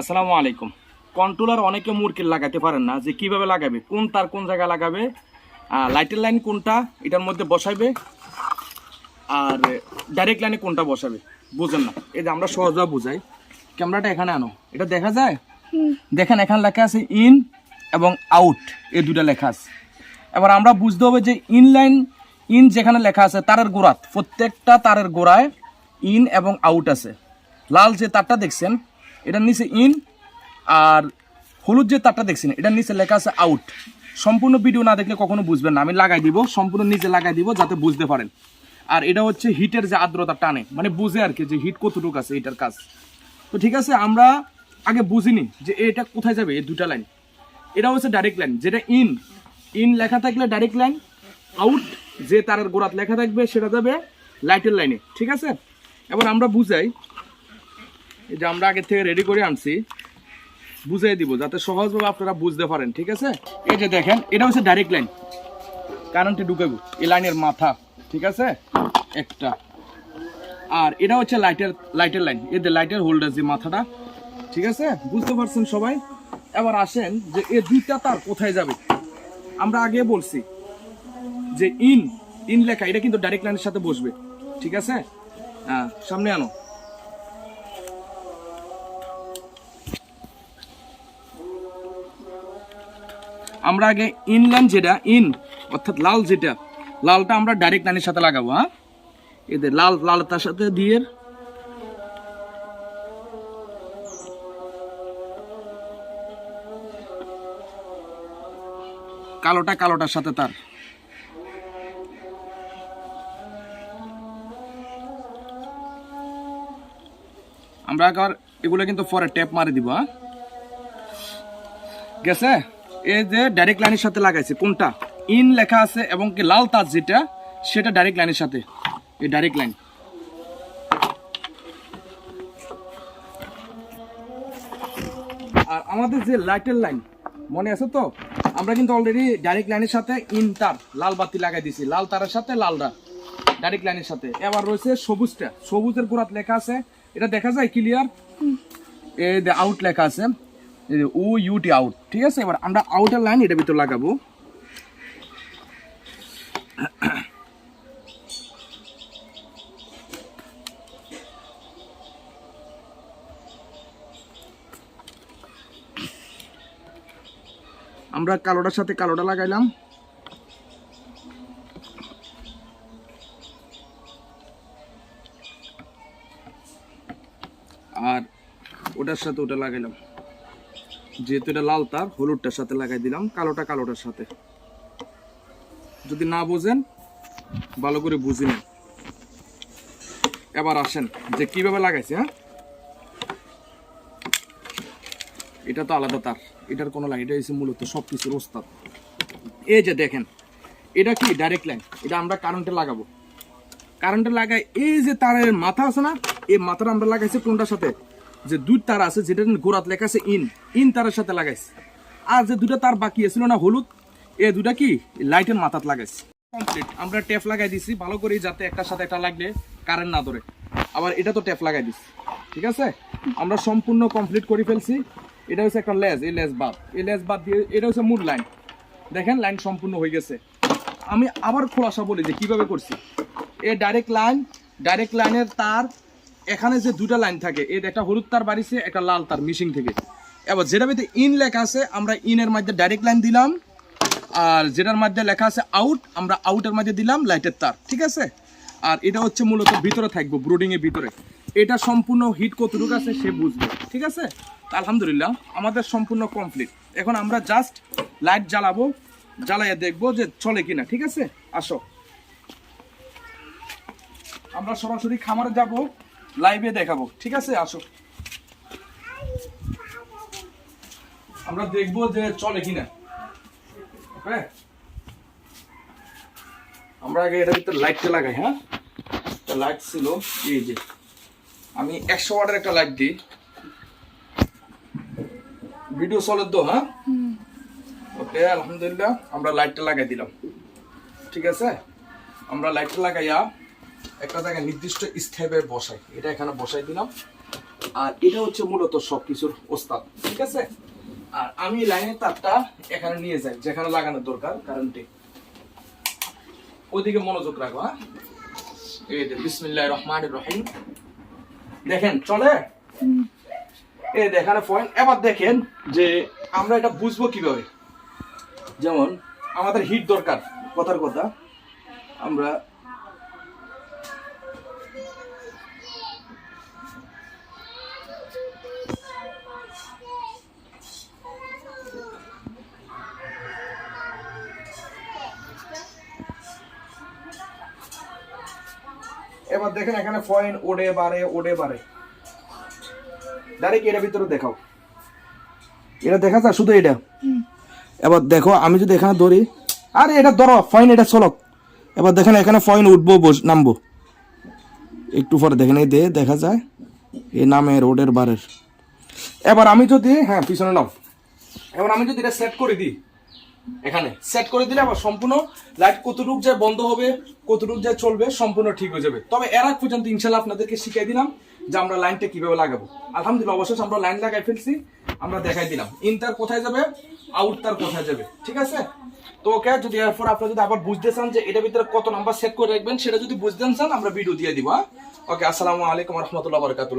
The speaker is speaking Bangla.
আসসালামু আলাইকুম। কন্ট্রোলার অনেকে মুরকিল লাগাতে পারেন না যে কীভাবে লাগাবে কোন তার কোন জায়গায় লাগাবে লাইটের লাইন কোনটা এটার মধ্যে বসাবে আর ডাইরেক্ট লাইনে কোনটা বসাবে বুঝেন না। এই যে আমরা সহজভাবে বুঝাই। ক্যামেরাটা এখানে আনো। এটা দেখা যায়? দেখেন এখানে লেখা আছে ইন এবং আউট এই দুটা লেখা আছে। এবার আমরা বুঝতে হবে যে ইন লাইন ইন যেখানে লেখা আছে তারের গোড়াত প্রত্যেকটা তারের গোড়ায় ইন এবং আউট আছে। লাল যে তারটা দেখছেন এটার নিচে ইন, আর হলুদ যে তারটা দেখছেন এটার নিচে লেখা আছে আউট। সম্পূর্ণ ভিডিও না দেখলে কখনো বুঝবেন না। আমি লাগাই দিব, সম্পূর্ণ নিচে লাগাই দিব, যাতে বুঝতে পারেন। আর এটা হচ্ছে হিটের যে আর্দ্রতা টানে মানে বুঝে আর কি যে হিট কতটুকু আছে এটার কাজ। তো ঠিক আছে, আমরা আগে বুঝিনি যে এটা কোথায় যাবে, এই দুটা লাইন এটা হচ্ছে ডাইরেক্ট লাইন যেটা ইন ইন লেখা থাকলে ডাইরেক্ট লাইন আউট যে তারের গোড়াত লেখা থাকবে, সেটা যাবে লাইটের লাইনে ঠিক আছে? এবার আমরা বুঝাই এই যে আমরা আগে থেকে রেডি করে আনছি, বুঝাই দিব যাতে সহজভাবে আপনারা বুঝতে পারেন, ঠিক আছে? এই যে দেখেন, এটা হচ্ছে ডাইরেক্ট লাইন কারেন্টে ঢুকাবো এই লাইনের মাথা, ঠিক আছে? একটা। আর এটা হচ্ছে লাইটের লাইটের লাইন এদের লাইটের হোল্ডার যে মাথাটা, ঠিক আছে? বুঝতে পারছেন সবাই? এবার আসেন যে এই দুইটা তার কোথায় যাবে? আমরা আগে বলছি যে ইন ইন লেখা, এটা কিন্তু ডাইরেক্ট লাইনের সাথে বসবে, ঠিক আছে? হ্যাঁ সামনে আনো। আমরা আগে ইনলাইন যেটা, ইন, অর্থাৎ লাল যেটা, লালটা আমরা ডাইরেক্ট লাইনের সাথে লাগাবো হ্যাঁ? এদের লাল লাল তার সাথে দিয়ে কালোটা কালোটার সাথে তার। আমরা আবার এগুলো কিন্তু পরে ট্যাপ মারি দিব হ্যাঁ? গেছে? এই যে ডাইরেক্ট লাইনের সাথে লাগাইছে কোনটা? ইন লেখা আছে এবং কি লাল তার যেটা সেটা ডাইরেক্ট লাইনের সাথে। এই ডাইরেক্ট লাইন আর আমাদের যে লাইটের লাইন মনে আছে তো? আমরা কিন্তু অলরেডি ডাইরেক্ট লাইনের সাথে ইন তার লাল বাতি লাগাই দিছি। লাল তারের সাথে লালটা ডাইরেক্ট লাইনের সাথে। এবার রয়েছে সবুজটা। সবুজের গোড়াত লেখা আছে এটা দেখা যায় ক্লিয়ার এই যে আউট লেখা আছে। ও ইউটি আউট ঠিক আছে? এবার আমরা আউটার লাইন এটা ভিতর লাগাবো। আমরা কালোটার সাথে কালোটা লাগাইলাম। আর ওটার সাথে ওটা লাগাইলাম। যেহেতু এটা লাল তার হলুদটার সাথে লাগাই দিলাম, কালোটা কালোটার সাথে। যদি না বোঝেন, ভালো করে বুঝে নেন। এবার আসেন যে কীভাবে লাগাইছে হ্যাঁ? এটা তো আলাদা তার, এটার কোনো লাইন, এটা হচ্ছে মূলত সব কিছুর ওস্তাদ। এই যে দেখেন, এটা কি ডাইরেক্ট লাইন এটা আমরা কারেন্টে লাগাবো। কারেন্টে লাগাই, এই যে তারের মাথা আছে না, এই মাথাটা আমরা লাগাইছি কোনটার সাথে? যে দুই তার আছে, যেটা গোড়াত লেখা আছে ইন। ইন তারের সাথে লাগাইছে। আর যে দুটা তার বাকি ছিল না হলুদ, এ দুটা কি? লাইটের মাথাত লাগাইছে। কমপ্লিট আমরা ট্যাপ লাগাই দিছি, ভালো করে যাতে একটার সাথে একটা লাগলে কারেন্ট না ধরে। আবার এটা তো ট্যাপ লাগাই দিছি, ঠিক আছে? আমরা সম্পূর্ণ কমপ্লিট করে ফেলছি। এটা হচ্ছে একটা লেজ, এই লেজ বাদ। এই লেজ বাদ দিয়ে এটা হচ্ছে মূল লাইন দেখেন লাইন সম্পূর্ণ হয়ে গেছে। আমি আবার খোলাসা বলি যে কীভাবে করছি। এ ডাইরেক্ট লাইন ডাইরেক্ট লাইনের তার এখানে যে দুটা লাইন থাকে, এর একটা হলুদ তার বাড়িছে, একটা লাল তার মিশিং থেকে। এবার যেটা ভিতরে ইন লেখা আছে, আমরা ইনের মধ্যে ডাইরেক্ট লাইন দিলাম, আর যেটার মধ্যে লেখা আছে আউট আমরা আউটের মধ্যে দিলাম লাইটের তার, ঠিক আছে? আর এটা হচ্ছে মূলত ভিতরে থাকব ব্রোডিং এর ভিতরে। এটা সম্পূর্ণ হিট কতটুকু আছে সে বুঝবে, ঠিক আছে? আলহামদুলিল্লাহ, আমাদের সম্পূর্ণ কমপ্লিট এখন আমরা জাস্ট লাইট জ্বালাবো, জ্বালাইয়া দেখব যে চলে কিনা, ঠিক আছে? আসো। আমরা সরাসরি খামারে যাব। লাইভে দেখাবো ঠিক আছে? আসো। আমরা দেখব যে চলে কিনা। ওকে আমরা আগে এটার ভিতরে লাইটটা লাগাই হ্যাঁ? একটা লাইট ছিল এই যে। আমি একশো ওয়াটের একটা লাইট দিই। ভিডিও চলে তো হ্যাঁ? ওকে আলহামদুলিল্লাহ আমরা লাইটটা লাগাই দিলাম। ঠিক আছে? আমরা লাইটটা লাগাইয়া একটা জায়গায় নির্দিষ্ট বসাই। এটা এখানে বসাই দিলাম। আর এটা হচ্ছে মূলত ওস্তাদ, ঠিক আছে? আর আমি লাইনের তারটা এখানে নিয়ে যাই, যেখানে লাগানোর দরকার কারেন্টে ওইদিকে মনোযোগ হ্যাঁ? রহমানির রহিম। দেখেন, চলে? এই দেখানে পয়েন্ট এবার দেখেন যে আমরা এটা বুঝব কীভাবে? যেমন, আমাদের হিট দরকার, কথার কথা। আমরা এবার দেখেন এখানে পয়েন্ট ওড়ে বাড়ে ওড়ে বাড়ে। ডাইরেক্ট এটার ভিতরে দেখাও। এটা দেখা যায় শুধু এটা? এবার দেখো আমি যদি এখানে ধরি আরে এটা ধরো ফয়েন এটা চলক। এবার দেখেন এখানে ফয়েন উঠবো বস- নামবো। একটু পরে দেখেন এই দে দেখা যায় এই নামে রোডের বারের এবার আমি যদি হ্যাঁ পিছনে নাও। এবার আমি যদি এটা সেট করে দিই এখানে। সেট করে দিলে আবার সম্পূর্ণ লাইট কতটুক যায় বন্ধ হবে, কতটুক যায় চলবে, সম্পূর্ণ ঠিক হয়ে যাবে। তবে এর আগ পর্যন্ত ইনশাল্লাহ আপনাদেরকে শিখিয়ে দিলাম যে আমরা লাইনটা কীভাবে লাগাবো। আলহামদুলিল্লাহ, অবশেষে আমরা লাইন লাগাই ফেলছি, আমরা দেখাই দিলাম। ইন তার কোথায় যাবে আউট তার কোথায় যাবে, ঠিক আছে? তো ওকে, যদি এরপর আপনি যদি আবার বুঝতে চান যে এটার ভিতরে কত নাম্বার সেট করে রাখবেন, সেটা যদি বুঝতে চান, আমরা ভিডিও দিয়ে দিব ওকে, আসসালামু আলাইকুম রহমতুল্লাহ বরকাতুল্লাহ